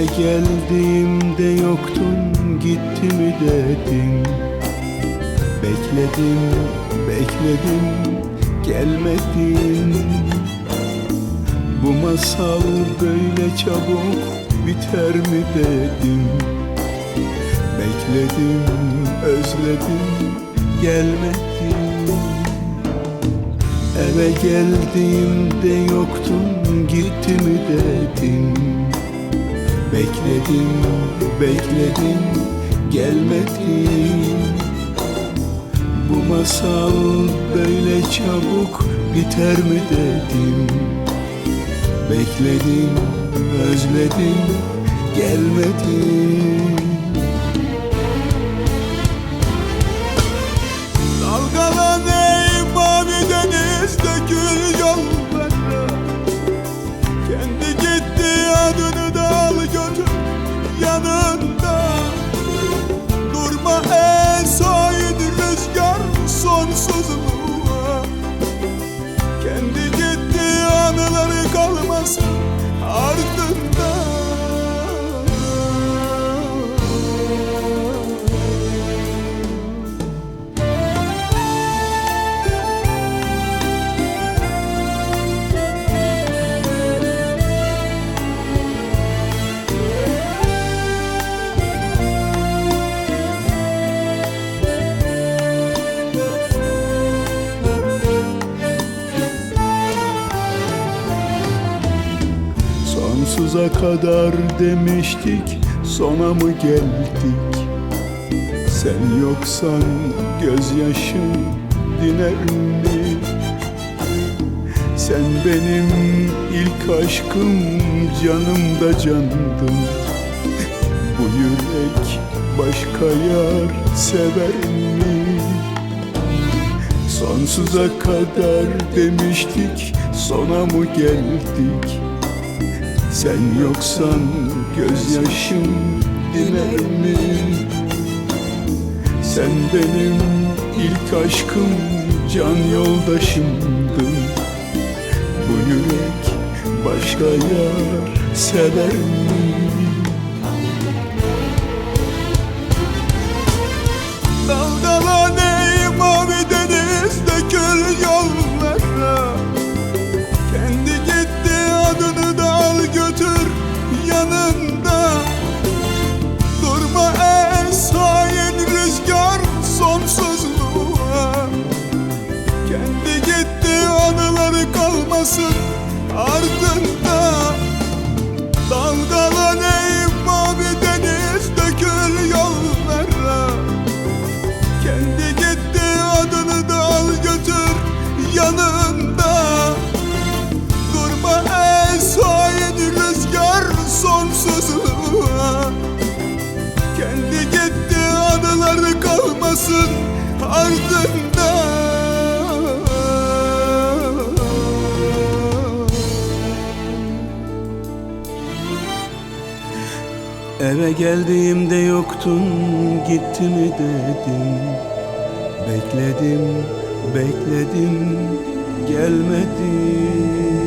Eve geldiğimde yoktun gitti mi dedim Bekledim, bekledim, gelmedin. Bu masal böyle çabuk biter mi dedim Bekledim, özledim, gelmedin. Eve geldiğimde yoktun gitti mi dedim Bekledim, bekledim, gelmedin Bu masal böyle çabuk biter mi dedim. Bekledim, özledim, gelmedin Sonsuza kadar demiştik sona mı geldik? Sen yoksan gözyaşım diner mi Sen benim ilk aşkım canım da candım. Bu yürek başka yar sever mi? Sonsuza kadar demiştik sona mı geldik sen yoksan gözyaşım diner mi? Sen benim ilk aşkım, can yoldaşımdın Bu yürek başka yar sever mi? Kalmasın ardında. Dalgalan ey mavi deniz dökül yollara. Kendi gitti adını da al götür yanında. Durma ey sahil rüzgar sonsuzluğa. Kendi gitti anıları kalmasın ardında Eve geldiğimde yoktun gitti mi dedim Bekledim, bekledim, gelmedin